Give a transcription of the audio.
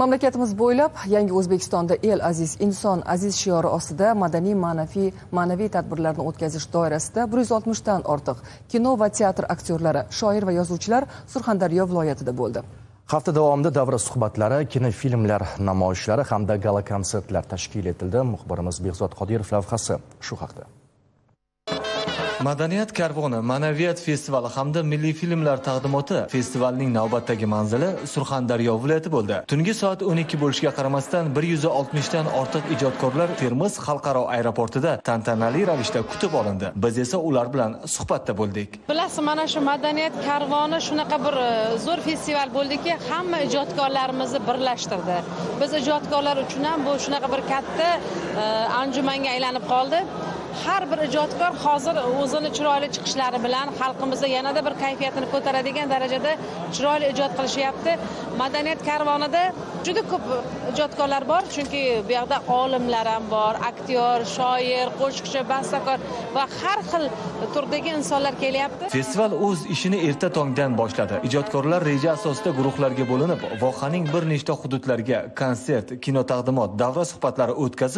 mamlakatimiz bo'ylab yangi o'zbekistonda el aziz inson aziz shiori ostida madaniy ma'naviy ma'naviy tadbirlarni o'tkazish doirasida bir yuz oltmishdan ortiq kino va teatr aktyorlari shoir va yozuvchilar surxondaryo viloyatida bo'ldi Hafta davomida davra suhbatlari, kinofilmlar namoyishlari hamda gala konsertlar tashkil etildi. Muxbirimiz Behzod Qodirov lavhasi shu haqda. Madaniyat karvoni, ma'naviyat festivali hamda milliy filmlar taqdimoti festivalning navbatdagi manzili Surxondaryo viloyati bo'ldi. Tungi soat 12 bo'lishiga qaramasdan 160 dan ortiq ijodkorlar Termiz xalqaro aeroportida tantanali ravishda kutib olindi. Biz esa ular bilan suhbatda bo'ldik. bilasiz mana shu madaniyat karvoni shunaqa bir e, zo'r festival bo'ldiki hamma ijodkorlarimizni birlashtirdi biz ijodkorlar uchun ham bu shunaqa bir katta e, anjumanga aylanib qoldi har bir ijodkor hozir o'zini chiroyli chiqishlari bilan xalqimizni yanada bir kayfiyatini ko'taradigan darajada chiroyli ijod qilishyapti madaniyat karvonida juda ko'p ijodkorlar bor chunki bu yoqda olimlar ham bor aktyor shoir qo'shiqchi bastakor va har xil turdagi insonlar kelyapti Festival o'z ishini erta tongdan boshladi. Ijodkorlar reja asosida guruhlarga bo'linib, vohaning bir nechta hududlariga konsert, kino taqdimot, davra suhbatlari o'tkazish